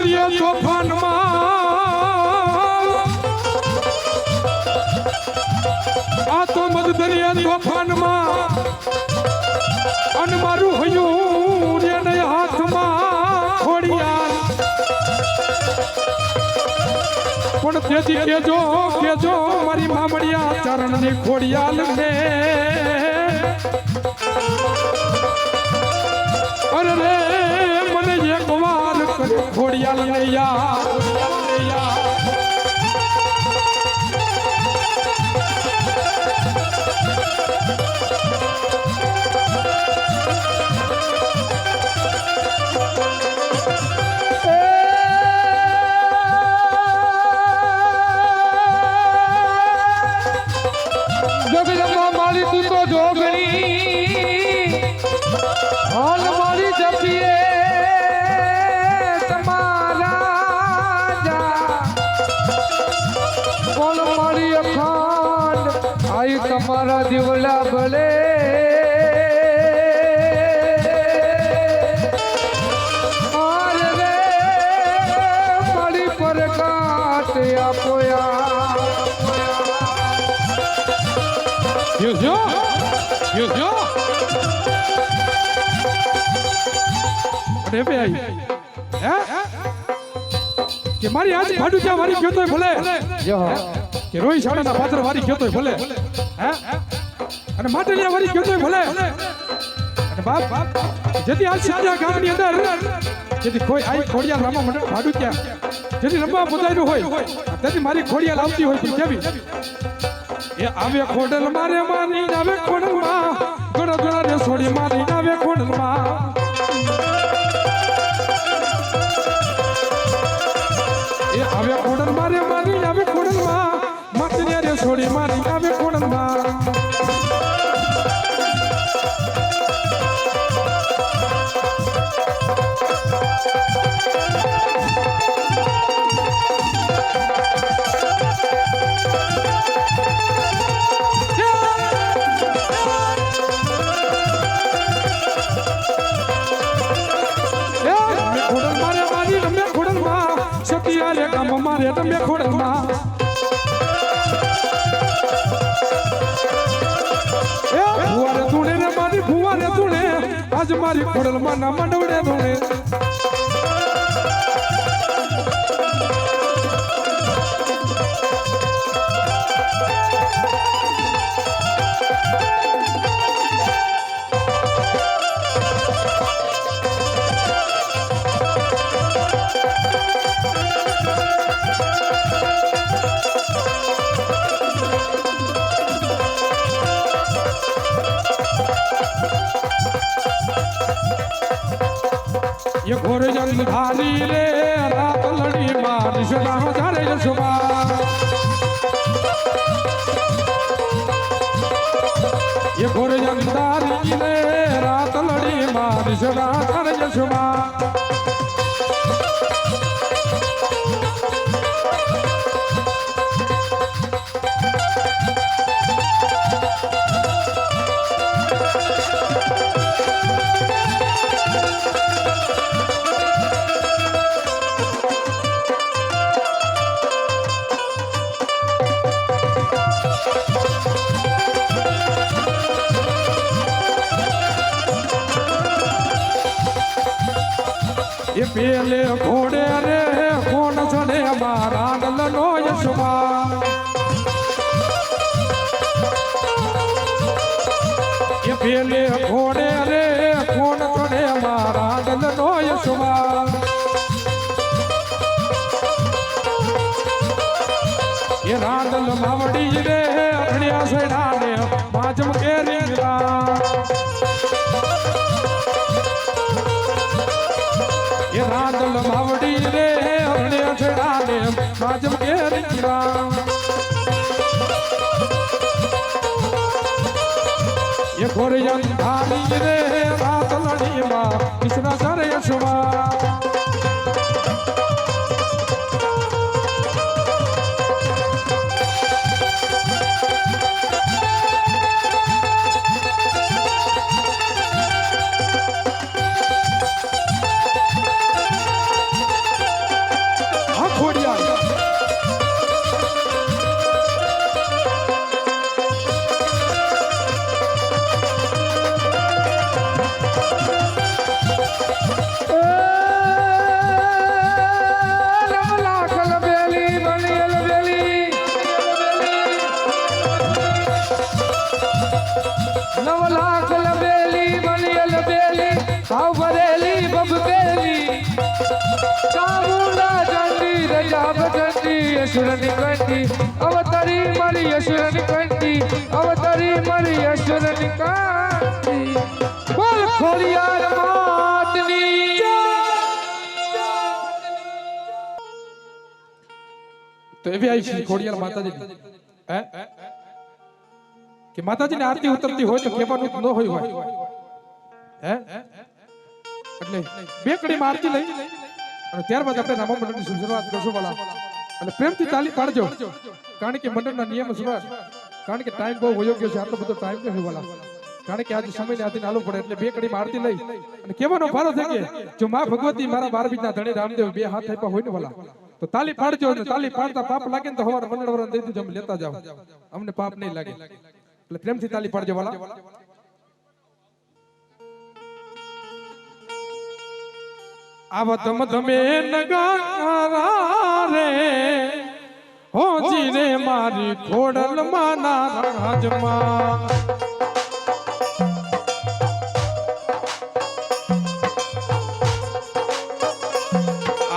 મધુદરિયે તોફાનમાં. આ તો મધુદરિયે તોફાનમાં. અન મારું હયું એને હાથમાં ખોડિયા પણ તેથી કેજો કેજો મારી મામડિયા ચરણની ખોડિયાલ ને. યો yo, યો yo. અરે ભાઈ. હે? કે મારી આજ ભાડું ક્યાં મારી ગયો તોય ભલે. કે રોઈ શાળાના પાત્ર વારી ગયો તોય ભલે. હે? અને માટલિયા વારી ગયો તોય ભલે. અને બાપ જેથી આજ સિદ્ધા ગામની અંદર જેથી કોઈ આઈ ખોડિયાલ રમવા માટે ભાડું ક્યાં જેથી રમવા બધાયનું હોય તેથી મારી ખોડિયાલ આવતી હોય પણ કેવી એ આવે ખોડલ મારે મારી, આવે ખોડલ માં ગણો ગણો ને છોડી મારી, આવે ખોડલ માં આજ મારી ખોડલ માં ના મંડવડે ધૂણે. ये घोर जंग धारी रे रात लड़ी मार सदा जारे सुबा ये घोर जंग धारी रे रात लड़ी मार सदा जारे सुबा પેલે ઘોડે રે, કોણ ચડે મારા નલનો યશવા એ પેલે ઘોડે રે, કોણ ચડે મારા નલનો યશવા એ રાંદલ માવડી રે અણ્યા સેડા કેરી રા એ ખોરિયન ધારી રે રાત લડી માં કૃષ્ણ સરે યશવા અસુરની કંઠી અવતારી મારી અસુરની કંઠી અવતારી મારી અસુરની કંઠી બોલ તો એવી આવી છે, ખોડિયાર માતાજી. હે? કે માતાજીની આરતી ઉતરતી હોય તો કહેવાનું ન હોય હોય. એટલે બે કડી આરતી લઈ. અને ત્યારબાદ આપણે નામા મંડળની શરૂઆત કરશું વાલા અને પ્રેમથી તાલી પાડજો. કારણ કે મંડળના નિયમ સુધાર કારણ કે ટાઈમ બહુ અયોગ્ય છે, આટલો બધો ટાઈમ નથી વાલા. કારણ કે આજે સમયને આધીન આલવું પડે એટલે બે કડી આરતી લઈ. અને કેવાનો ભારો થઈ જો મા ભગવતી મારા બાર બીજના ધણી રામદેવ બે હાથ આપ્યા હોય ને વાલા, તો તાલી પાડજો અને તાલી પાડતા પાપ લાગે ને તો હવાર મંડળ વરણ દઈ અમે લેતા જાઓ. અમને પાપ નહીં લાગે. એટલે પ્રેમથી તાલી પાડજો વાલા. આવા ધમ ધમે નગારા રે હોજી રે મારી ખોડલ માના રાજમાં.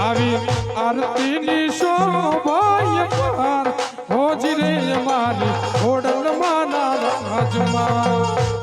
આવી આરતીની શોભાય પાર હોજી રે મારી ખોડલ માના રાજમાં.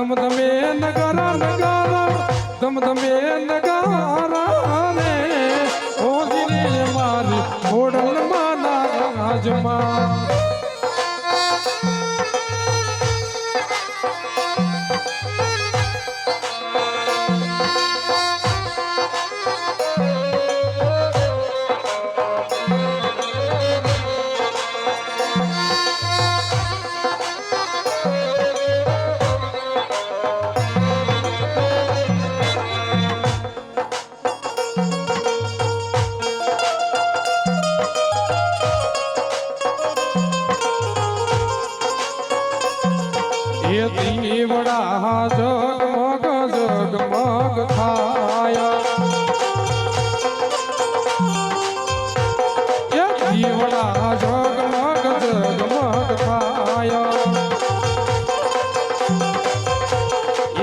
તમ તમે નગારા નગારા તમ તમે નગારા રે રે મારી ઓડલ માના રાજમાં. એ દીવડા જગમગ જગમગ થાય.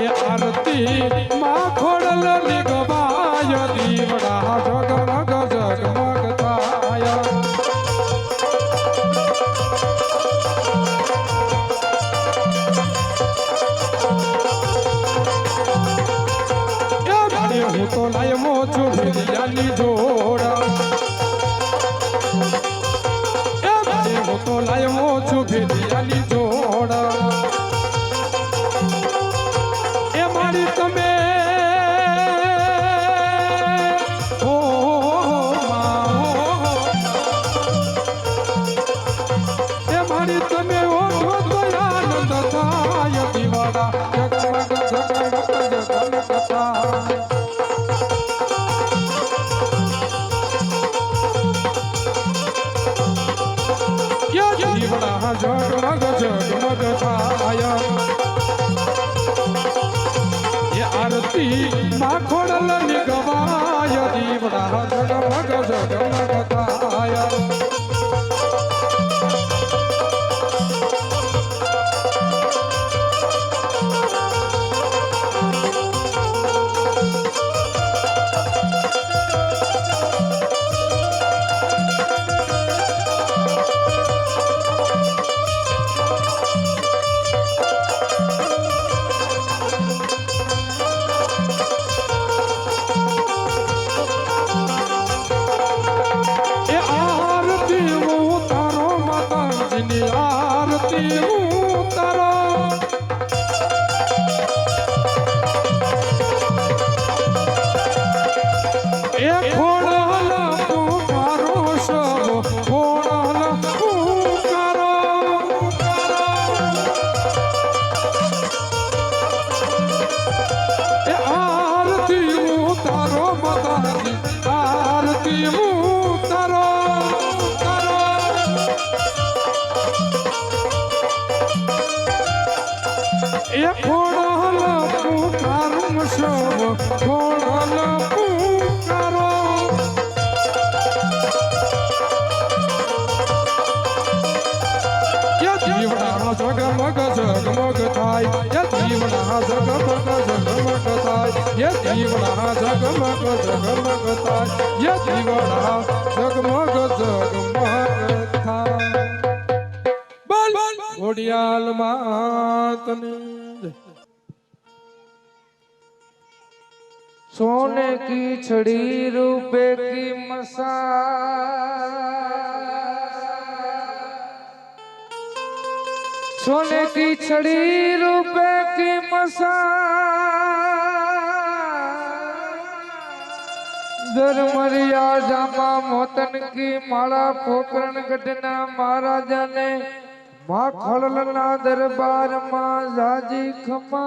એ આરતી માં ખોડલ નિગમાય દીવડા જગમગ જગમગ થાય. એ જોડા જીવના જગમગ જગમગ થાય. ય જીવના જગમગ જગમગ થાય. બોલ ઘોડિયાલ માતની જય. सोने की छड़ी रुपए की मसा सोने की छड़ी रुपए की मसा धर्मरिया जामा मोतन की माला पोकरण गढ़ना महाराजा ने माँ खड़लना दरबार माँ जाजी खमा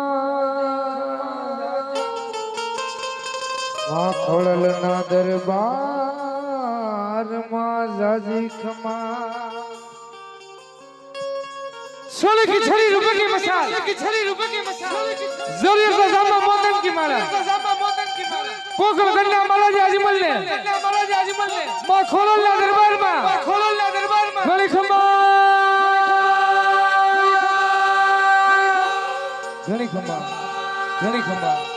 માં ખોળલના દરબારમાં જાજી ખમા सोने की छड़ी रुपए की मसाल की छड़ी रुपए की मसाल जरूर का जामा मोदन की माला जामा मोदन की माला पोकर गन्ना माला जी अजमल ने गन्ना माला जी अजमल ने मां खोलल ना ઘણી ખમા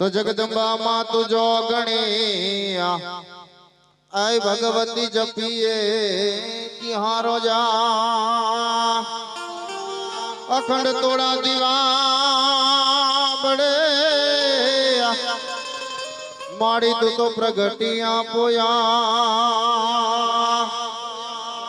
તો જગદંબા માં તુજો ગણિયા. આય ભગવતી જપીએ તિહારો જા. અખંડ તોડા દીવા બડે માડી તું તો પ્રગટિયા પોયા